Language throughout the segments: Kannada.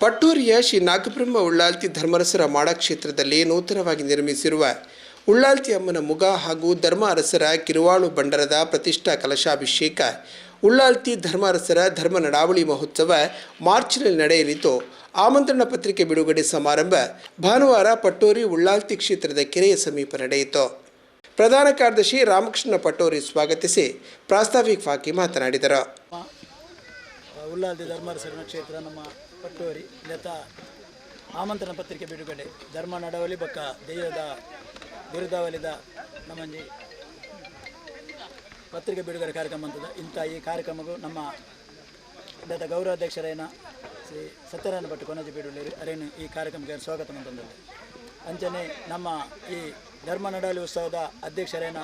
ಪಟ್ಟೂರಿಯ ಶ್ರೀ ನಾಗಬ್ರಹ್ಮ ಉಳ್ಳಾಲ್ತಿ ಧರ್ಮರಸರ ಮಾಡ ಕ್ಷೇತ್ರದಲ್ಲಿ ನೂತನವಾಗಿ ನಿರ್ಮಿಸಿರುವ ಉಳ್ಳಾಲ್ತಿ ಅಮ್ಮನ ಮುಗ ಹಾಗೂ ಧರ್ಮ ಅರಸರ ಕಿರುವಾಳು ಬಂಡರದ ಪ್ರತಿಷ್ಠಾ ಕಲಶಾಭಿಷೇಕ, ಉಳ್ಳಾಲ್ತಿ ಧರ್ಮ ಅರಸರ ಧರ್ಮ ನಡಾವಳಿ ಮಹೋತ್ಸವ ಮಾರ್ಚ್ನಲ್ಲಿ ನಡೆಯಲಿದ್ದು, ಆಮಂತ್ರಣ ಪತ್ರಿಕೆ ಬಿಡುಗಡೆ ಸಮಾರಂಭ ಭಾನುವಾರ ಪಟ್ಟೋರಿ ಉಳ್ಳಾಲ್ತಿ ಕ್ಷೇತ್ರದ ಕೆರೆಯ ಸಮೀಪ ನಡೆಯಿತು. ಪ್ರಧಾನ ಕಾರ್ಯದರ್ಶಿ ರಾಮಕೃಷ್ಣ ಪಟ್ಟೋರಿ ಸ್ವಾಗತಿಸಿ ಪ್ರಾಸ್ತಾವಿಕವಾಗಿ ಮಾತನಾಡಿದರು. ಉಳ್ಳಾಲ್ದಿ ಧರ್ಮರಸರಣ ಕ್ಷೇತ್ರ ನಮ್ಮ ಪಟ್ಟೂರಿ ಲತ ಆಮಂತ್ರಣ ಪತ್ರಿಕೆ ಬಿಡುಗಡೆ. ಧರ್ಮ ನಡವಳಿ ಬಕ್ಕ ದೇವದ ಬಿರುದಾವಲಿದ ನಮ್ಮಂಜಿ ಪತ್ರಿಕೆ ಬಿಡುಗಡೆ ಕಾರ್ಯಕ್ರಮ ಅಂತದ ಇಂಥ ಈ ಕಾರ್ಯಕ್ರಮಗೂ ನಮ್ಮ ಲತ ಗೌರವಾಧ್ಯಕ್ಷರೇನ ಶ್ರೀ ಸತ್ಯನಾರಾಯಣ ಭಟ್ ಕೊನಜಿ ಬಿಡುಗಡೆ ಅರೇನು ಈ ಕಾರ್ಯಕ್ರಮಕ್ಕೆ ಸ್ವಾಗತ ಅಂತಂದಲ್ಲಿ ಅಂಚನೆ ನಮ್ಮ ಈ ಧರ್ಮ ನಡವಳಿ ಉತ್ಸವದ ಅಧ್ಯಕ್ಷರೇನ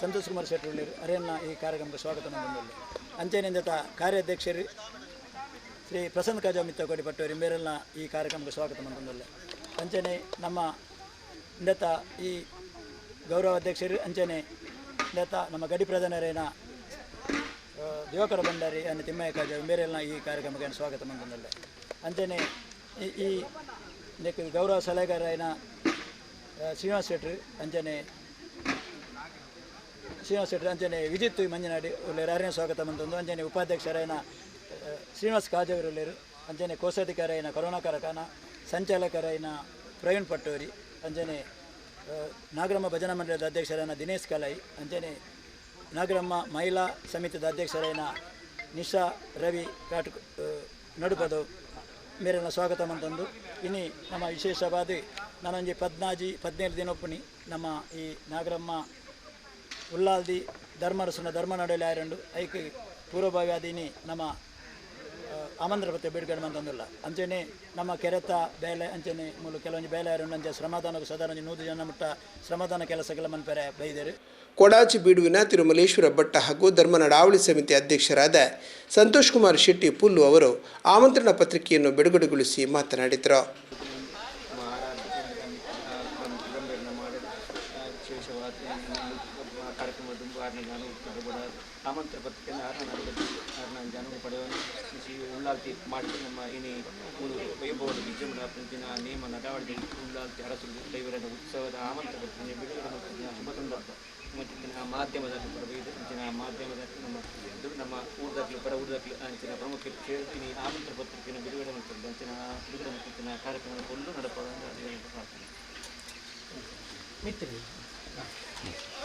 ಸಂತೋಷ್ ಕುಮಾರ್ ಶೆಟ್ಟಿ ಅರೇನ ಈ ಕಾರ್ಯಕ್ರಮಕ್ಕೆ ಸ್ವಾಗತ ಅಂತಂದಲ್ಲಿ ಅಂಚನೆಯಿಂದ ಕಾರ್ಯಾಧ್ಯಕ್ಷರು ಶ್ರೀ ಪ್ರಸನ್ನ ಕಾಜಾ ಮಿತ್ತ ಕೋಡಿ ಪಟ್ಟವರಿ ಮೇರೆಲ್ಲ ಈ ಕಾರ್ಯಕ್ರಮಕ್ಕೆ ಸ್ವಾಗತ ಮಂತಂದಲ್ಲ ಅಂಚನೆ ನಮ್ಮ ನೆತ ಈ ಗೌರವ ಅಧ್ಯಕ್ಷರು, ಅಂಚನೆ ನೆತ ನಮ್ಮ ಗಡಿ ಪ್ರಧಾನರೇನ ದಿವಾಕರ ಭಂಡಾರಿ ಅನ್ನ ತಿಮ್ಮಯ್ಯ ಕಾಜ ಮೇರೆಲ್ಲ ಈ ಕಾರ್ಯಕ್ರಮಕ್ಕೆ ಸ್ವಾಗತ ಮಂತಂದಲ್ಲ ಅಂಚನೆ ಈ ಗೌರವ ಸಲಹೆಗಾರನ ಶ್ರೀನಿವಾಸ್ ಶೆಟ್ರು, ಅಂಚನೆ ಶ್ರೀನಿವಾಸ್ ಶೆಟ್ಟಿ ಅಂಜನೆ ವಿಜಿತ್ ಮಂಜನಾಡಿ ಒಳ್ಳೆ ಅರಣ್ಯ ಸ್ವಾಗತ ಮಂತಂದು ಅಂಜನೆ ಉಪಾಧ್ಯಕ್ಷರಾಯನ ಶ್ರೀನಿವಾಸ್ ಕಾಜವರು ಒಳ್ಳೆಯರು ಅಂಜನೆ ಕೋಶಾಧಿಕಾರಿಯನ ಕರುಣಾಕರಕನ ಸಂಚಾಲಕರಾಯಿನ ಪ್ರವೀಣ್ ಪಟ್ಟೋರಿ, ಅಂಜನೆ ನಾಗರಮ್ಮ ಭಜನಾ ಮಂಡಳದ ಅಧ್ಯಕ್ಷರಾಯನ ದಿನೇಶ್ ಕಲಾಯಿ ಅಂಜನೆ, ನಾಗರಮ್ಮ ಮಹಿಳಾ ಸಮಿತಿದ ಅಧ್ಯಕ್ಷರಾಯನ ನಿಶಾ ರವಿ ಕಾಟ್ ನಡುಪದವು ಮೇರೆಲ್ಲ ಸ್ವಾಗತ ಮಂತಂದು. ಇನಿ ನಮ್ಮ ವಿಶೇಷವಾದ ನಾನೊಂಜಿ ಪದ್ನಾಜಿ ಪದಿನೇಳು ದಿನೊಪ್ಪುನಿ ನಮ್ಮ ಈ ನಾಗರಮ್ಮ ಉಲ್ಲಾಲ್ದಿ ಧರ್ಮರಸನ ಧರ್ಮ ನಡೆಯಲು ಆಯರಂಡು ಐಕ್ ಪೂರ್ವಭಾವಿ ಆದಿನಿ ನಮ್ಮ ಆಮಂತ್ರ ಪತ್ರ ಬಿಡುಗಡೆ ಮಂತಂದಿಲ್ಲ ಅಂಚನೆ ನಮ್ಮ ಕೆರೆತ ಬೇಲೆ, ಅಂಚನೆ ಮೂಲಕ ಕೆಲವೊಂದು ಬೇಲೆ ಆಯರಂಡು ಅಂಚೆ ಶ್ರಮದಾನಕ್ಕೆ ಸಾಧಾರಣ ನೂರು ಜನ ಮುಟ್ಟ ಶ್ರಮದಾನ ಕೆಲಸಗಳ ಮನ್ಪೆರೆ ಬೈದರು. ಕೊಡಾಚಿ ಬೀಡುವಿನ ತಿರುಮಲೇಶ್ವರ ಭಟ್ಟ ಹಾಗೂ ಧರ್ಮನಡಾವಳಿ ಸಮಿತಿ ಅಧ್ಯಕ್ಷರಾದ ಸಂತೋಷ್ ಕುಮಾರ್ ಶೆಟ್ಟಿ ಪುಲ್ಲು ಅವರು ಆಮಂತ್ರಣ ಪತ್ರಿಕೆಯನ್ನು ಬಿಡುಗಡೆಗೊಳಿಸಿ ಮಾತನಾಡಿದರು ವಿಳಂಬನ ಮಾಡಿ ವಿಶೇಷವಾದ ಕಾರ್ಯಕ್ರಮ ತುಂಬ ಆರನೇ ನಾನು ಕೂಡ ಆಮಂತ್ರ ಪತ್ರಿಕೆಯನ್ನು ಆರನೇ ಜನರು ಪಡೆಯುವ ಶ್ರೀ ಉಳ್ಳಾಲ್ತಿ ಮಾಡಿ ನಮ್ಮ ಇನಿ ಮೂರು ವೈಭವದ ವಿಜೃಂಭಣಾ ಪ್ರತಿದಿನ ನೇಮ ನಡಾವಳಿ ಉಳ್ಳಾಲ್ತಿ ಅರಸು ದೈವರದ ಉತ್ಸವದ ಆಮಂತ್ರ ಪತ್ರಿಕೆ ಬಿಡುಗಡೆ ಮತ್ತು ಶುಭ ಸಂದರ್ಭ. ಮತ್ತು ಮಾಧ್ಯಮದ ಮಾಧ್ಯಮದಲ್ಲಿ ಮಾಧ್ಯಮದ ನಮ್ಮ ನಮ್ಮ ಊರದಾಗಲಿ, ಪರ ಊರದಾಗಲಿ ಅಂಚಿನ ಪ್ರಮುಖ ಕೇಳ್ತೀನಿ ಆಮಂತ್ರ ಪತ್ರಿಕೆಯನ್ನು ಬಿಡುಗಡೆ ಮಾಡ್ತಾರೆ ಅಂಚಿನ ಬಿಡುಗಡೆ ಮಾಡ್ತಿನ ಕಾರ್ಯಕ್ರಮ ಫುಲ್ಲು ನಡಪದ ಪ್ರಾರ್ಥನೆ ಪಟ್ಟೂರಿಯಲ್ಲಿ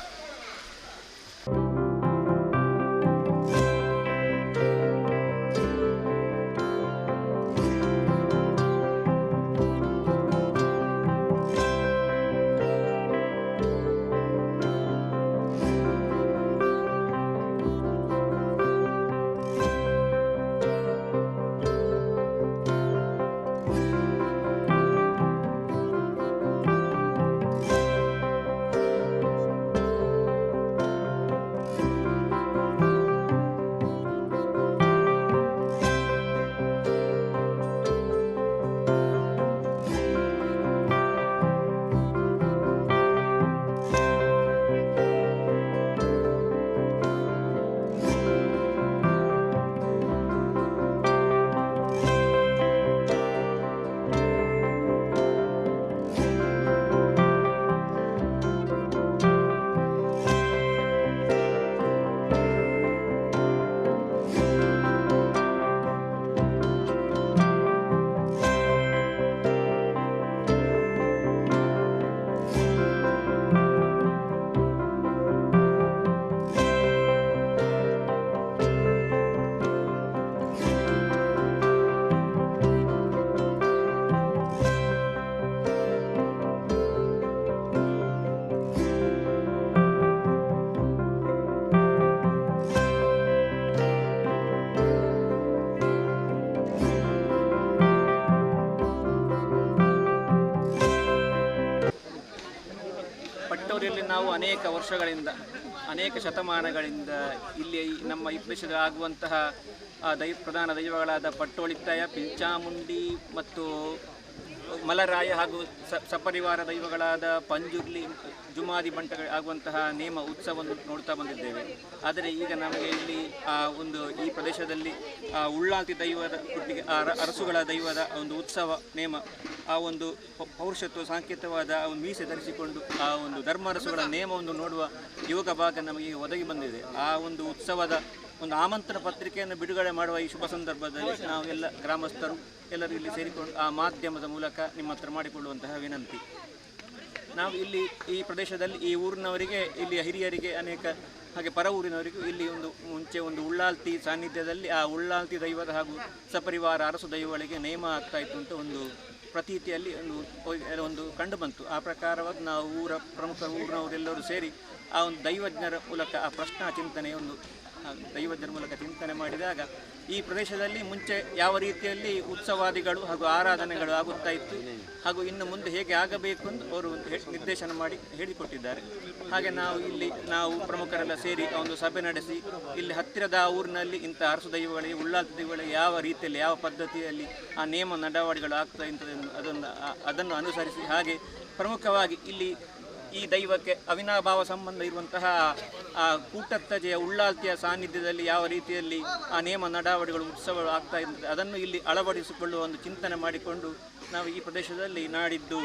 ಅನೇಕ ವರ್ಷಗಳಿಂದ, ಅನೇಕ ಶತಮಾನಗಳಿಂದ ಇಲ್ಲಿ ನಮ್ಮ ಈ ಪ್ರದೇಶದ ಆಗುವಂತಹ ದೈವ ಪ್ರಧಾನ ದೈವಗಳಾದ ಪಟ್ಟೋಳಿತ್ತಾಯ ಪಿಂಚಾಮುಂಡಿ ಮತ್ತು ಮಲರಾಯ ಹಾಗೂ ಸಪರಿವಾರ ದೈವಗಳಾದ ಪಂಜುರ್ಲಿ, ಜುಮಾದಿ ಬಂಟಗಳ, ಆಗುವಂತಹ ನೇಮ ಉತ್ಸವವನ್ನು ನೋಡ್ತಾ ಬಂದಿದ್ದೇವೆ. ಆದರೆ ಈಗ ನಮಗೆ ಇಲ್ಲಿ, ಆ, ಒಂದು ಈ ಪ್ರದೇಶದಲ್ಲಿ ಉಳ್ಳಾತಿ ಉಳ್ಳಾಲ್ತಿ ದೈವದ ಅರಸುಗಳ ದೈವದ ಒಂದು ಉತ್ಸವ ನೇಮ ಆ ಒಂದು ಪೌರುಷತ್ವ, ಸಾಂಕೇತವಾದ ಒಂದು ಮೀಸೆ ಧರಿಸಿಕೊಂಡು ಆ ಒಂದು ಧರ್ಮರಸುಗಳ ನೇಮವನ್ನು ನೋಡುವ ಯುವಕ ಭಾಗ ನಮಗೆ ಒದಗಿ ಬಂದಿದೆ. ಆ ಒಂದು ಉತ್ಸವದ ಒಂದು ಆಮಂತ್ರಣ ಪತ್ರಿಕೆಯನ್ನು ಬಿಡುಗಡೆ ಮಾಡುವ ಈ ಶುಭ ಸಂದರ್ಭದಲ್ಲಿ ನಾವು ಎಲ್ಲ ಗ್ರಾಮಸ್ಥರು ಎಲ್ಲರೂ ಇಲ್ಲಿ ಸೇರಿಕೊಂಡು ಆ ಮಾಧ್ಯಮದ ಮೂಲಕ ನಿಮ್ಮ ಹತ್ರ ಮಾಡಿಕೊಳ್ಳುವಂತಹ ವಿನಂತಿ. ನಾವು ಇಲ್ಲಿ ಈ ಪ್ರದೇಶದಲ್ಲಿ ಈ ಊರಿನವರಿಗೆ ಇಲ್ಲಿ ಹಿರಿಯರಿಗೆ ಅನೇಕ, ಹಾಗೆ ಪರ ಊರಿನವರಿಗೂ ಇಲ್ಲಿ ಒಂದು ಮುಂಚೆ ಒಂದು ಉಳ್ಳಾಲ್ತಿ ಸಾನ್ನಿಧ್ಯದಲ್ಲಿ ಆ ಉಳ್ಳಾಲ್ತಿ ದೈವದ ಹಾಗೂ ಸಪರಿವಾರ ಅರಸು ದೈವಗಳಿಗೆ ನೇಮ ಆಗ್ತಾ ಇತ್ತು ಅಂತ ಒಂದು ಪ್ರತೀತಿಯಲ್ಲಿ ಒಂದು ಒಂದು ಕಂಡು ಬಂತು. ಆ ಪ್ರಕಾರವಾಗಿ ನಾವು ಊರ ಪ್ರಮುಖ ಊರಿನವರೆಲ್ಲರೂ ಸೇರಿ ಆ ಒಂದು ದೈವಜ್ಞರ ಮೂಲಕ ಆ ಪ್ರಶ್ನಾ ಚಿಂತನೆ ಒಂದು ದೈವಜ್ಞರ ಮೂಲಕ ಚಿಂತನೆ ಮಾಡಿದಾಗ ಈ ಪ್ರದೇಶದಲ್ಲಿ ಮುಂಚೆ ಯಾವ ರೀತಿಯಲ್ಲಿ ಉತ್ಸವಾದಿಗಳು ಹಾಗೂ ಆರಾಧನೆಗಳು ಆಗುತ್ತಾ ಇತ್ತು ಹಾಗೂ ಇನ್ನು ಮುಂದೆ ಹೇಗೆ ಆಗಬೇಕು ಎಂದು ಅವರು ನಿರ್ದೇಶನ ಮಾಡಿ ಹೇಳಿಕೊಟ್ಟಿದ್ದಾರೆ. ಹಾಗೆ ನಾವು ಇಲ್ಲಿ ನಾವು ಪ್ರಮುಖರೆಲ್ಲ ಸೇರಿ ಒಂದು ಸಭೆ ನಡೆಸಿ ಇಲ್ಲಿ ಹತ್ತಿರದ ಊರಿನಲ್ಲಿ ಇಂಥ ಅರಸು ದೈವಗಳಿಗೆ, ಉಳ್ಳಾಲ ದೈವಗಳಿಗೆ ಯಾವ ರೀತಿಯಲ್ಲಿ, ಯಾವ ಪದ್ಧತಿಯಲ್ಲಿ ಆ ನಿಯಮ, ನಡಾವಳಿಗಳು ಆಗ್ತಾ ಇಂಥದ್ದನ್ನು ಅದನ್ನು ಅದನ್ನು ಅನುಸರಿಸಿ ಹಾಗೆ ಪ್ರಮುಖವಾಗಿ ಇಲ್ಲಿ ಈ ದೈವಕ್ಕೆ ಅವಿನಾಭಾವ ಸಂಬಂಧ ಇರುವಂತಹ, ಆ ಕೂಟತ್ತಜೆಯ ಉಳ್ಳಾಲ್ತಿಯ ಸಾನ್ನಿಧ್ಯದಲ್ಲಿ ಯಾವ ರೀತಿಯಲ್ಲಿ ಆ ನೇಮ ನಡಾವಳಿಗಳು ಉತ್ಸವಗಳು ಆಗ್ತಾ ಇರ್ತದೆ, ಅದನ್ನು ಇಲ್ಲಿ ಅಳವಡಿಸಿಕೊಳ್ಳುವ ಒಂದು ಚಿಂತನೆ ಮಾಡಿಕೊಂಡು ನಾವು ಈ ಪ್ರದೇಶದಲ್ಲಿ ನಾಡಿದ್ದು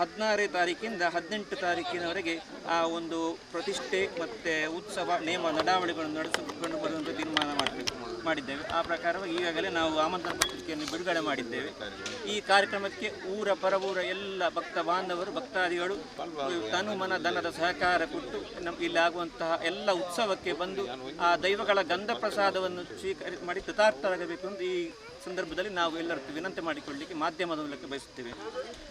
ಹದಿನಾರನೇ ತಾರೀಕಿಂದ ಹದಿನೆಂಟು ತಾರೀಕಿನವರೆಗೆ ಆ ಒಂದು ಪ್ರತಿಷ್ಠೆ ಮತ್ತು ಉತ್ಸವ ನೇಮ ನಡಾವಳಿಗಳನ್ನು ನಡೆಸಿಕೊಂಡು ಬರುವಂಥ ತೀರ್ಮಾನ ಮಾಡಬೇಕು ಮಾಡಿದ್ದೇವೆ. ಆ ಪ್ರಕಾರವಾಗಿ ಈಗಾಗಲೇ ನಾವು ಆಮಂತ್ರಣ ಪತ್ರಿಕೆಯನ್ನು ಬಿಡುಗಡೆ ಮಾಡಿದ್ದೇವೆ. ಈ ಕಾರ್ಯಕ್ರಮಕ್ಕೆ ಊರ, ಪರವೂರ ಎಲ್ಲ ಭಕ್ತ ಬಾಂಧವರು, ಭಕ್ತಾದಿಗಳು, ತನು ಮನ ಧನದ ಸಹಕಾರ ಕೊಟ್ಟು ನಮ್ಗೆ ಇಲ್ಲಿ ಆಗುವಂತಹ ಎಲ್ಲ ಉತ್ಸವಕ್ಕೆ ಬಂದು ಆ ದೈವಗಳ ಗಂಧ ಪ್ರಸಾದವನ್ನು ಸ್ವೀಕರಿ ಮಾಡಿ ಕೃತಾರ್ಥರಾಗಬೇಕು ಎಂದು ಈ ಸಂದರ್ಭದಲ್ಲಿ ನಾವು ಎಲ್ಲರ ವಿನಂತಿ ಮಾಡಿಕೊಳ್ಳಲಿಕ್ಕೆ ಮಾಧ್ಯಮದ ಮೂಲಕ ಬಯಸುತ್ತೇವೆ.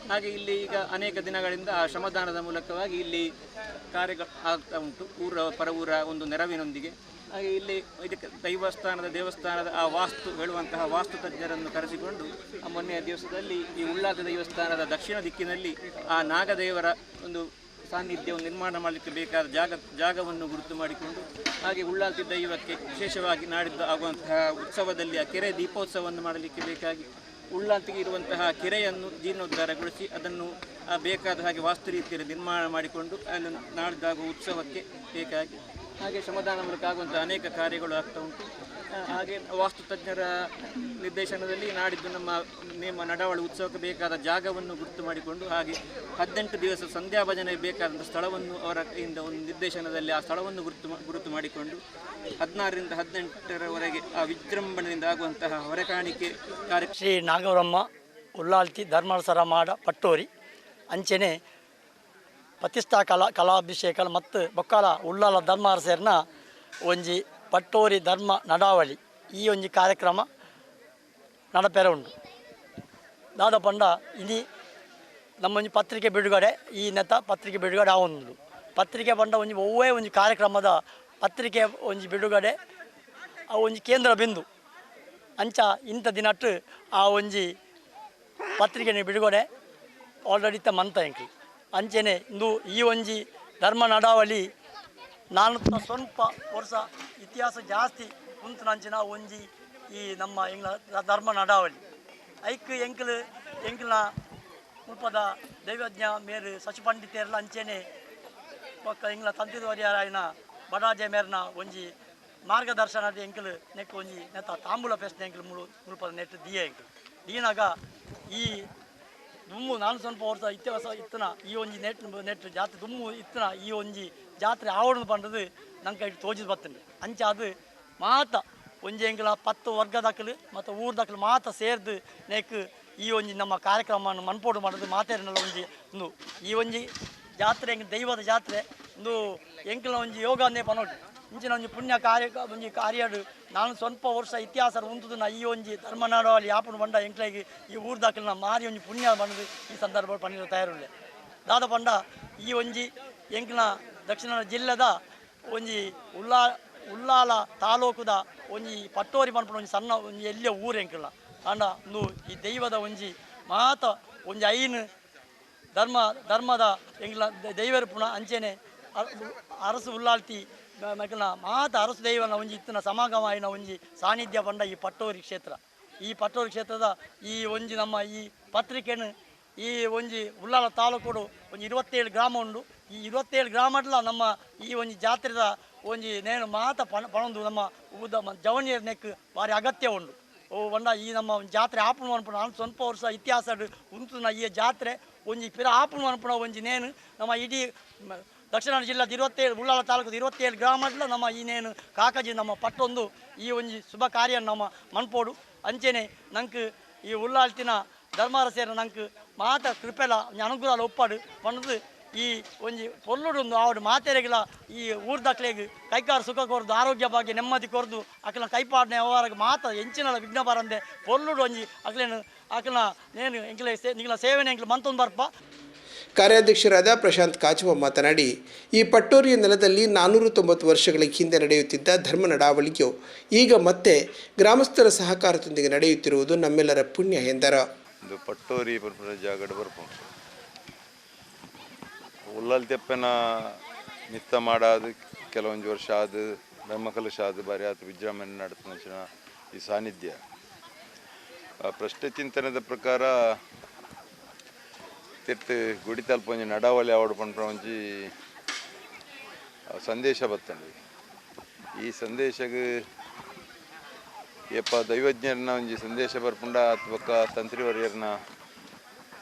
ಹಾಗೆ ಇಲ್ಲಿ ಈಗ ಅನೇಕ ದಿನಗಳಿಂದ ಆ ಶ್ರಮದಾನದ ಮೂಲಕವಾಗಿ ಇಲ್ಲಿ ಕಾರ್ಯ ಆಗ್ತಾ ಉಂಟು. ಊರ, ಪರವೂರ ಒಂದು ನೆರವಿನೊಂದಿಗೆ. ಇಲ್ಲಿ ಇದಕ್ಕೆ ದೈವಸ್ಥಾನದ ದೇವಸ್ಥಾನದ ಆ ವಾಸ್ತು, ಹೇಳುವಂತಹ ವಾಸ್ತು ತಜ್ಞರನ್ನು ಕರೆಸಿಕೊಂಡು ಮೊನ್ನೆಯ ದಿವಸದಲ್ಲಿ ಈ ಉಳ್ಳಾದ ದೇವಸ್ಥಾನದ ದಕ್ಷಿಣ ದಿಕ್ಕಿನಲ್ಲಿ ಆ ನಾಗದೇವರ ಒಂದು ಸಾನ್ನಿಧ್ಯವನ್ನು ನಿರ್ಮಾಣ ಮಾಡಲಿಕ್ಕೆ ಬೇಕಾದ ಜಾಗ, ಜಾಗವನ್ನು ಗುರುತು ಮಾಡಿಕೊಂಡು ಹಾಗೆ ಉಳ್ಳಾಲ್ತಿ ದೈವಕ್ಕೆ ವಿಶೇಷವಾಗಿ ನಾಡಿದ್ದು ಆಗುವಂತಹ ಉತ್ಸವದಲ್ಲಿ ಆ ಕೆರೆ ದೀಪೋತ್ಸವವನ್ನು ಮಾಡಲಿಕ್ಕೆ ಬೇಕಾಗಿ ಉಳ್ಳಾಲ್ತಿಗೆ ಇರುವಂತಹ ಕೆರೆಯನ್ನು ಜೀರ್ಣೋದ್ಧಾರಗೊಳಿಸಿ ಅದನ್ನು ಬೇಕಾದ ಹಾಗೆ ವಾಸ್ತು ರೀತಿಯಲ್ಲಿ ನಿರ್ಮಾಣ ಮಾಡಿಕೊಂಡು ಅಲ್ಲಿ ನಾಡಿದ್ದಾಗುವ ಉತ್ಸವಕ್ಕೆ ಬೇಕಾಗಿ ಹಾಗೆ ಶ್ರಮದಾನ ಮೂಲಕ ಆಗುವಂಥ ಅನೇಕ ಕಾರ್ಯಗಳು ಆಗ್ತಾ ಉಂಟು. ಹಾಗೆ ವಾಸ್ತು ತಜ್ಞರ ನಿರ್ದೇಶನದಲ್ಲಿ ನಾಡಿದ್ದು ನಮ್ಮ ನೇಮ ನಡವಳಿ ಉತ್ಸವಕ್ಕೆ ಬೇಕಾದ ಜಾಗವನ್ನು ಗುರುತು ಮಾಡಿಕೊಂಡು ಹಾಗೆ ಹದಿನೆಂಟು ದಿವಸ ಸಂಧ್ಯಾ ಭಜನೆಗೆ ಬೇಕಾದಂಥ ಸ್ಥಳವನ್ನು ಅವರ ಕೈಯಿಂದ ಒಂದು ನಿರ್ದೇಶನದಲ್ಲಿ ಆ ಸ್ಥಳವನ್ನು ಗುರುತು ಗುರುತು ಮಾಡಿಕೊಂಡು ಹದಿನಾರರಿಂದ ಹದಿನೆಂಟರವರೆಗೆ ಆ ವಿಜೃಂಭಣೆಯಿಂದ ಆಗುವಂತಹ ಹೊರೆಕಾಣಿಕೆ ಕಾರ್ಯ ಶ್ರೀ ನಾಗವರಮ್ಮ, ಉಳ್ಳಾಲ್ತಿ ಧರ್ಮಸರ ಮಾಡ, ಪಟ್ಟೋರಿ, ಅಂಚೆನೆ ಪ್ರತಿಷ್ಠಾ ಕಲಾ ಕಲಾಭಿಷೇಕ ಮತ್ತು ಬೊಕ್ಕಲ ಉಳ್ಳಾಲ ಧರ್ಮರಸರ್ನ ಒಂಜಿ ಪಟ್ಟೋರಿ ಧರ್ಮ ನಡಾವಳಿ ಈ ಒಂಜಿ ಕಾರ್ಯಕ್ರಮ ನಡಪೆರ ಉಂಡು ದಾದ ಪಂಡ ಇಲ್ಲಿ ನಮ್ಮೊಂಜಿ ಪತ್ರಿಕೆ ಬಿಡುಗಡೆ, ಈ ನೆತ ಪತ್ರಿಕೆ ಬಿಡುಗಡೆ ಆವೊಂದು ಪತ್ರಿಕೆ ಪಂಡ ಒಂಜಿ ಒವ್ವೇ ಒಂಜಿ ಕಾರ್ಯಕ್ರಮದ ಪತ್ರಿಕೆ ಒಂಜಿ ಬಿಡುಗಡೆ ಆ ಒಂಜಿ ಕೇಂದ್ರ ಬಿಂದು. ಅಂಚ ಇಂಥ ದಿನಟ್ಟು ಆ ಒಂಜಿ ಪತ್ರಿಕೆ ಬಿಡುಗಡೆ ಆಲ್ರೆಡಿ ಇತ್ತ ಮಂತ ಎಂಕಿ ಅಂಚೆನೆ ಇಂದು ಈ ಒಂಜಿ ಧರ್ಮ ನಡಾವಳಿ ನಾನು ಸ್ವಲ್ಪ ವರ್ಷ ಇತಿಹಾಸ ಜಾಸ್ತಿ ಕುಂತನಂಚಿನ ಒಂಜಿ ಈ ನಮ್ಮ ಎಂಗ್ಲ ಧರ್ಮ ನಡಾವಳಿ. ಐಕ್ ಎಂಕಲ್, ಎಂಕಲ್ನ ಮುಲ್ಪದ ದೈವಜ್ಞ ಮೇರು ಸಚಿ ಪಂಡಿತೇರ್ಲ ಅಂಚೆನೆ ಪಕ್ಕ ಎಂಗ್ಲ ತಂತಿದವರಿಯಾರಾಯನ ಬಡಾಜೆ ಮೇರ್ನ ಒಂಜಿ ಮಾರ್ಗದರ್ಶನ ಎಂಕಲ್ ನೆಕ್ ಒಂಜಿ ನೆತ್ತ ತಾಂಬೂಲ ಫೆಸ್ಟ್ ಎಂಕಲ್ ಮುಳು ಮುಲ್ಪದ ನೆಟ್ಟು ದಿಯ ಎಂಕಲ್. ದೀನಾಗ ಈ ದುಮ್ಮು, ನಾನು ಸ್ವಲ್ಪ ವರ್ಷ ಇತಿಹಾಸ ಇತ್ತನ, ಈ ಒಂಜಿ ನೆಟ್ ನೆಟ್ ಜಾತ್ರೆ, ದುಮ್ಮು ಇತ್ತನ, ಈ ಒಂಜಿ ಜಾತ್ರೆ ಆವರಣ ಪಂಡದು ನಂಗೆ ಕೈ ತೋಜಿದ್ ಬರ್ತೇನೆ ಅಂಚ ಅದು ಮಾತ ಒಂಜಿ ಎಂಗ್ಲ ಪತ್ತು ದಾಖಲು, ಮತ್ತು ಊರ್ದಕ್ಕಲು ಮಾತ ಸೇರ್ದು ನೆಕ್ ಈ ಒಂಜಿ ನಮ್ಮ ಕಾರ್ಯಕ್ರಮವನ್ನು ಮನ್ಪೋಡು ಮಾಡೋದು ಮಾತೇರಿನಲ್ಲ ಒಂಜಿ ಒಂದು. ಈ ಒಂಜಿ ಜಾತ್ರೆ ಹೆಂಗೆ ದೈವದ ಜಾತ್ರೆ, ಒಂದು ಎಂಕಲ ಒಂಜಿ ಯೋಗ ಅಂದೇ ಪನೋಡು ಇಂಚಿನ ಒಂಜಿ ಪುಣ್ಯ ಕಾರ್ಯ ಒಂಜಿ ಕಾರ್ಯಡು ನಾನು ಸ್ವಲ್ಪ ವರ್ಷ ಇತಿಹಾಸ ಉಂತುದುನ ಈ ಒಂಜಿ ಧರ್ಮನಾಡಲ್ಲಿ ಯಾಪನ ಬಂಡ ಎಂಕ್ಲೆಗೆ ಈ ಊರ್ದಾಕಲ್ನ ಮಾರಿ ಒಂಜಿ ಪುಣ್ಯ ಬಂದು ಈ ಸಂದರ್ಭ ಪಣಿರ ತಯಾರುಳ್ಳೆ ದಾದ ಪಂಡ ಈ ಒಂಜಿ ಎಂಕ್ಲ ದಕ್ಷಿಣ ಜಿಲ್ಲೆದ ಒಂಜಿ ಉಲ್ಲಾ ಉಲ್ಲಾಲ ತಾಲೂಕುದ ಒಂಜಿ ಪಟ್ಟೋರಿ ಮನ್ಪುನ ಒಂಜಿ ಸಣ್ಣ ಒಂಜಿ ಎಲ್ಲಿಯ ಊರು ಎಂಕ್ಲ ಅಂಡ ಒಂದು ಈ ದೈವದ ಒಂಜಿ ಮಾತ ಒಂಜಿ ಐನು ಧರ್ಮ ಧರ್ಮದ ಎಂಗ್ಲ ದೈವರ ಪುಣ ಅಂಚೆನೆ ಅರಸು ಉಲ್ಲಾಲ್ತಿ ಮಗನ ಮಾತ ಅರಸು ದೈವನ ಒಂಜಿ ಇತ್ತಿನ ಸಮಾಗಮ ಆಯ್ನ ಒಂಜಿ ಸಾನ್ನಿಧ್ಯ ಪಂಡ ಈ ಪಟ್ಟೋರಿ ಕ್ಷೇತ್ರ. ಈ ಪಟ್ಟೋರಿ ಕ್ಷೇತ್ರದ ಈ ಒಂಜಿ ನಮ್ಮ ಈ ಪತ್ರಿಕೆಯನ್ನು ಈ ಒಂಜಿ ಉಳ್ಳಾಲ ತಾಲೂಕು ಒಂಜಿ ಇರುವತ್ತೇಳು ಗ್ರಾಮ ಉಂಡು. ಈ ಇರುವತ್ತೇಳು ಗ್ರಾಮಡ್ಲ ನಮ್ಮ ಈ ಒಂಜಿ ಜಾತ್ರೆದ ಒಂಜಿ ನೇನು ಮಾತ ಪಣ ಪಣೊಂದು ನಮ್ಮ ಉದ ಜವನಿಯರ್ ನೆಕ್ ಭಾರಿ ಅಗತ್ಯ ಉಂಡು. ಓ ಬಂಡ ಈ ನಮ್ಮ ಜಾತ್ರೆ ಆಪುಣ ಅನ್ಪಣ ಸ್ವಲ್ಪ ವರ್ಷ ಇತಿಹಾಸ ಉಂಟು ಈ ಜಾತ್ರೆ, ಒಂಜಿ ಪಿರ ಆಪುಣ ಅನ್ಪಣ ಒಂಜಿ ನೇನು ನಮ್ಮ ಇಡೀ ದಕ್ಷಿಣ ಕನ್ನಡ ಜಿಲ್ಲೆದ ಇರುವತ್ತೇಳು ಉಳ್ಳಾಲ ತಾಲೂಕು ಇರುವತ್ತೇಳು ಗ್ರಾಮಡ್ಲ ನಮ್ಮ ಈ ಕಾಕಜಿ ನಮ್ಮ ಪಟ್ಟೊಂದು ಈ ಒಂಜಿ ಶುಭ ಕಾರ್ಯ ನಮ್ಮ ಮನ್ಪೋಡು ಅಂಚೆನೆ ನಂಗೆ ಈ ಉಳ್ಳಾಲ್ತಿನ ಧರ್ಮಾರಸೇನ ನಂಗೆ ಮಾತ ಕೃಪೆಲ ಅನುಗ್ರಹ ಒಪ್ಪಾಡು ಪಣದು ಈ ಒಂಜಿ ಪೊಲ್ಲುಡು ಆವಡು ಮಾತೆರೆಗಿಲ ಈ ಊರ್ದಕ್ಲೆಗ್ ಕೈಕಾರ ಸುಖ ಕೊರ್ದು, ಆರೋಗ್ಯ ಬಗ್ಗೆ ನೆಮ್ಮದಿ ಕೊರ್ದು, ಅಕಲ ಕೈಪಾಡ್ನೆ ವ್ಯವಹಾರಕ್ಕೆ ಮಾತ ಎಂಚಿನಲ ವಿಘ್ನ ಬರಂದೆ ಪೊಲ್ಲುಡು ಒಂಜಿ ಅಕ್ಲೇನು, ಅಕಲ ನೇನು ಸೇ, ನಿಂಗ್ಲ ಸೇವೆನೆ ಎಂಕ್ಲೆ ಮಂತೊಂದು ಬರ್ಪ. ಕಾರ್ಯಾಧ್ಯಕ್ಷರಾದ ಪ್ರಶಾಂತ್ ಕಾಚುವ ಮಾತನಾಡಿ, ಈ ಪಟ್ಟೋರಿಯ ನೆಲದಲ್ಲಿ ನಾನ್ನೂರ ತೊಂಬತ್ತು ವರ್ಷಗಳ ಹಿಂದೆ ನಡೆಯುತ್ತಿದ್ದ ಧರ್ಮ ನಡಾವಳಿಯು ಈಗ ಮತ್ತೆ ಗ್ರಾಮಸ್ಥರ ಸಹಕಾರದೊಂದಿಗೆ ನಡೆಯುತ್ತಿರುವುದು ನಮ್ಮೆಲ್ಲರ ಪುಣ್ಯ ಎಂದರು. ಪಟ್ಟೋರಿ ಬರ್ಪುನ ಜಾಗಡ್ ಬರ್ಪುಂಡು ಉಲ್ಲಲ್ ತೆಪ್ಪನ ಮಿತ್ತ ಮಾಡಾದು ಕೆಲವೊಂದು ವರ್ಷ ಆದ ಧರ್ಮಕಲಶ ಆದ ಬಾರಿ ಆತ ವಿಜೃಂಭಣೆ ನಡೆದ ಈ ಸಾನ್ನಿಧ್ಯ. ಪ್ರಶ್ನೆ ಚಿಂತನದ ಪ್ರಕಾರ ತಿರ್ತು ಗುಡಿ ಒಂಜಿ ನಡಾವಳಿ ಪಂಡ್ರ ಒಂಜಿ ಸಂದೇಶ ಬರ್ತಂಡಿ ಈ ಸಂದೇಶಗ್, ಯಪ್ಪ, ದೈವಜ್ಞರನ್ನ ಒಂಜಿ ಸಂದೇಶ ಬರ್ಪುಂಡ ಬೊಕ್ಕ ತಂತ್ರಿವರ್ಯರ್ನ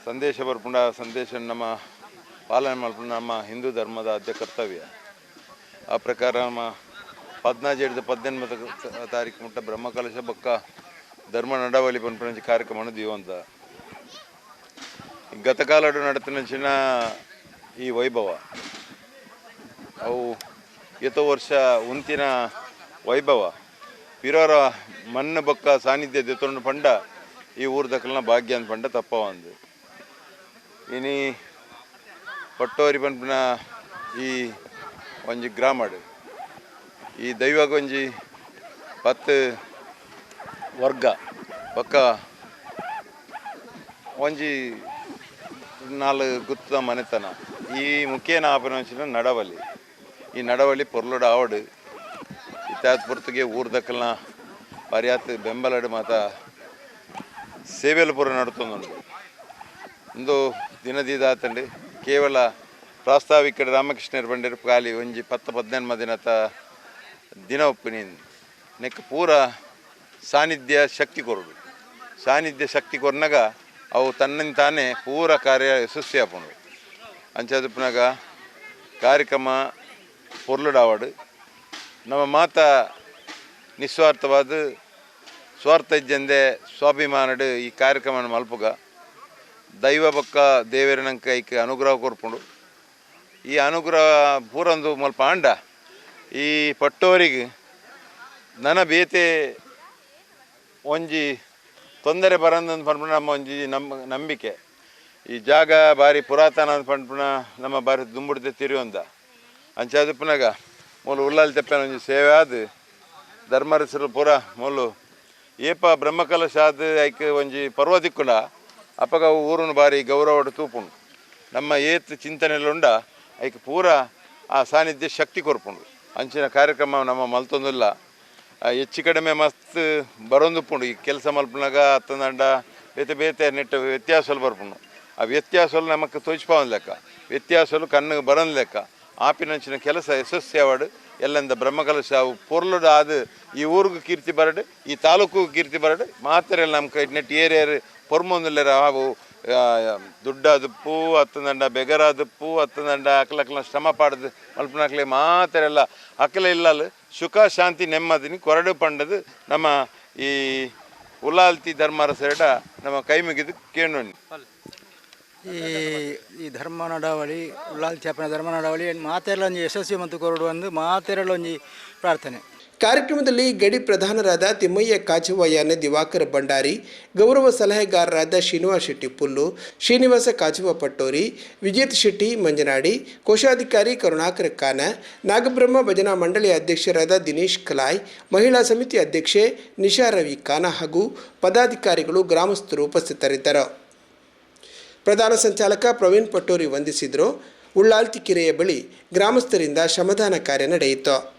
ಸಂದೇಶ ಬರ್ಪುಂಡ ಸಂದೇಶ ನಮ್ಮ ಪಾಲನೆ ಮಾಡ್ಪುಂಡ ನಮ್ಮ ಹಿಂದೂ ಧರ್ಮದ ಆದ್ಯ ಕರ್ತವ್ಯ. ಆ ಪ್ರಕಾರ ನಮ್ಮ ಪದ್ನಾಲ್ಕು ಹಿಡಿದು ಪದ್ದೆನ್ಮದ ತಾರೀಕು ಮುಟ್ಟ ಬ್ರಹ್ಮಕಲಶ ಬೊಕ್ಕ ಧರ್ಮ ನಡಾವಳಿ ಪನ್ಪುಣಂಚಿ ಕಾರ್ಯಕ್ರಮ ದೀವಂತ ಗತಕಾಲಡು ನಡತಿನ ಈ ವೈಭವ. ಅವು ಎತ್ತೋ ವರ್ಷ ಉಂತಿನ ವೈಭವ. ಪಿರೋರ ಮಣ್ಣು ಬೊಕ್ಕ ಸಾನ್ನಿಧ್ಯ ದೆತ್ತೊಂಡು ಪಂಡ, ಈ ಊರ್ ದಕ್ಕಲ್ನ ಭಾಗ್ಯ ಅಂತ ಪಂಡ ತಪ್ಪ ಒಂದು ಇನಿ ಪಟ್ಟೋರಿ ಪಂಪಿನ ಈ ಒಂಜಿ ಗ್ರಾಮಡು ಈ ದೈವಗ ಒಂಜಿ ಪತ್ತು ವರ್ಗ. ಬೊಕ್ಕ ಒಂಜಿ ನಾಲ್ ಗುತ್ತ ಮನೆತನ. ಈ ಮುಖೇನ ಆಪನ ನಡವಲಿ ಈ ನಡವಳಿ ಪೊರ್ಲುಡ ಆವಡು. ಇತ್ತಾದ ಪೊರ್ತುಗೆ ಊರ್ ದಕ್ಕಲ್ನ ಪರ್ಯಾತ್ ಬೆಂಬಲಡು ಮಾತ ಸೇವೆಲು ಪೂರ ನಡ್ತೊಂದುಂಡು ಒಂದು ದಿನದಿದಾತಂಡು ಕೇವಲ ಪ್ರಾಸ್ತಾವಿಕ ರಾಮಕೃಷ್ಣರ್ ಬಂಡಿರು ಖಾಲಿ ಒಂಜಿ ಪತ್ತ ಪದ್ನೆಂಟು ದಿನತ ದಿನ ಒಪ್ಪಿನ ನೆಕ್ ಪೂರ ಸಾನ್ನಿಧ್ಯ ಶಕ್ತಿ ಕೊರಡು ಸಾನ್ನಿಧ್ಯ ಶಕ್ತಿ ಕೊರ್ನಾಗ ಅವು ತನ್ನಿಂದ ತಾನೇ ಪೂರ ಕಾರ್ಯ ಯಶಸ್ವಿ ಆಪುಂಡು ಅಂಚಾದಪ್ಪನಾಗ ಕಾರ್ಯಕ್ರಮ ಪೊರ್ಲುಡಾವಡು. ನಮ್ಮ ಮಾತ ನಿಸ್ವಾರ್ಥವಾದ ಸ್ವಾರ್ಥ ಇಜ್ಜಂದೆ ಸ್ವಾಭಿಮಾನಡು ಈ ಕಾರ್ಯಕ್ರಮ ಮಲ್ಪುಗ ದೈವ ಬೊಕ್ಕ ದೇವರ ಈಕೆ ಅನುಗ್ರಹ ಕೊರ್ಪುಂಡು. ಈ ಅನುಗ್ರಹ ಪೂರೊಂದು ಮಲ್ಪ ಆಂಡ ಈ ಪಟ್ಟೋರಿಗೆ ನನ್ನ ಬೇತೆ ಒಂಜಿ ತೊಂದರೆ ಬರಂದಂದು ಪಂಪುಣ ನಮ್ಮ ಒಂಜಿ ನಮ್ಮ ನಂಬಿಕೆ. ಈ ಜಾಗ ಬಾರಿ ಪುರಾತನ ಪಂಪುಣ ನಮ್ಮ ಬಾರಿ ದುಂಬುಡ್ತೆ ತಿರುವಂದ ಅಂಚಾದಪ್ಪನಾಗ ಮೂಲು ಉಳ್ಳಾಲ್ ತೆಪ್ಪನ ಒಂಜಿ ಸೇವೆ ಆದ್. ಧರ್ಮರಸರು ಪುರ ಮೂಲು ಏಪ ಬ್ರಹ್ಮಕಲಶ ಆದ್ ಐಕ್ ಒಂಜಿ ಪರ್ವ ದಿಕ್ಕುಂಡ, ಅಪಗ ಊರನ್ನು ಊರುನು ಬಾರಿ ಗೌರವಡು ತೂಪುಂಡು. ನಮ್ಮ ಏತ್ ಚಿಂತನೆಲುಂಡ ಐಕೆ ಪೂರ ಆ ಸಾನ್ನಿಧ್ಯ ಶಕ್ತಿ ಕೊರ್ಪುಂಡು. ಅಂಚಿನ ಕಾರ್ಯಕ್ರಮ ನಮ್ಮ ಮಲ್ತೊಂದುಲ್ಲ. ಹೆಚ್ಚು ಕಡಿಮೆ ಮಸ್ತ್ ಬರೊಂದುಪ್ಪುಂಡು ಈ ಕೆಲಸ ಮಲ್ಪನಾಗ ಅತ್ತಂದಂಡ ಬೇತೆ ಬೇತೆ ನೆಟ್ಟ ವ್ಯತ್ಯಾಸಲು ಬರ್ಪುಂಡು. ಆ ವ್ಯತ್ಯಾಸಲು ನಮಗೆ ತೋಚ್ಪಾವನ್ ಲೆಕ್ಕ. ವ್ಯತ್ಯಾಸಲು ಕಣ್ಣಿಗೆ ಬರೋನ್ ಲೆಕ್ಕ. ಆಪಿನಂಚಿನ ಕೆಲಸ ಯಶಸ್ವಿ ಎಲ್ಲೆಂದ ಬ್ರಹ್ಮಕಲಶ ಅವು ಪೊರ್ಲುಡು ಈ ಊರಿಗೂ ಕೀರ್ತಿ ಬರಡು ಈ ತಾಲೂಕು ಕೀರ್ತಿ ಬರಡು. ಮಾತ್ರ ನಮ್ಮ ಕೈ ನೆಟ್ ಏರಿಯರ್ ಪೂ ಅವು ಆ, ದುಡ್ಡಾದುಪ್ಪು ಹತ್ತಂದಂಡ ಬೆಗರಾದುಪ್ಪು ಹತ್ತಂದಂಡ ಅಕ್ಲಕ್ಲ ಶ್ರಮ ಪಾಡ್ದು ಮಲ್ಪನಕ್ಲೆ ಮಾತ್ರ ಎಲ್ಲ ಅಕ್ಲ ಇಲ್ಲಲು ಸುಖ, ಶಾಂತಿ ನೆಮ್ಮದಿನಿ ಕೊರಡು ಪಂಡದು ನಮ್ಮ ಈ ಉಲಾಲ್ತಿ ಧರ್ಮರ ಸೆರಡ ನಮ್ಮ ಕೈ ಮುಗಿದು ಕೇಣೊಣ್ಣಿ ಈ ಈ ಧರ್ಮ ನಡಾವಳಿ ಉಲ್ಲಾಲ್ತಿ ಚಾಪನ ಧರ್ಮ ನಡಾವಳಿ ಮಾತೆಲ್ಲ ಒಂಜಿ ಯಶಸ್ವಿ ಮತ್ತು ಕೊರಡು ಒಂದು ಮಾತೆರಲ್ಲ ಒಂಜಿ ಪ್ರಾರ್ಥನೆ. ಕಾರ್ಯಕ್ರಮದಲ್ಲಿ ಗಡಿ ಪ್ರಧಾನರಾದ ತಿಮ್ಮಯ್ಯ ಕಾಚುವಯ್ಯನ ದಿವಾಕರ ಭಂಡಾರಿ, ಗೌರವ ಸಲಹೆಗಾರರಾದ ಶ್ರೀನಿವಾಸ ಶೆಟ್ಟಿ ಪುಲ್ಲು, ಶ್ರೀನಿವಾಸ ಕಾಚುವ ಪಟ್ಟೋರಿ, ವಿಜೇತ್ ಶೆಟ್ಟಿ ಮಂಜನಾಡಿ, ಕೋಶಾಧಿಕಾರಿ ಕರುಣಾಕರ ಖಾನ, ನಾಗಬ್ರಹ್ಮ ಭಜನಾ ಮಂಡಳಿ ಅಧ್ಯಕ್ಷರಾದ ದಿನೇಶ್ ಕಲಾಯ್, ಮಹಿಳಾ ಸಮಿತಿ ಅಧ್ಯಕ್ಷೆ ನಿಶಾ ರವಿ ಖಾನ ಹಾಗೂ ಪದಾಧಿಕಾರಿಗಳು ಗ್ರಾಮಸ್ಥರು ಉಪಸ್ಥಿತರಿದ್ದರು. ಪ್ರಧಾನ ಸಂಚಾಲಕ ಪ್ರವೀಣ್ ಪಟ್ಟೋರಿ ವಂದಿಸಿದರು. ಉಳ್ಳಾಲ್ತಿ ಕೆರೆಯ ಬಳಿ ಗ್ರಾಮಸ್ಥರಿಂದ ಶ್ರಮದಾನ ಕಾರ್ಯ ನಡೆಯಿತು.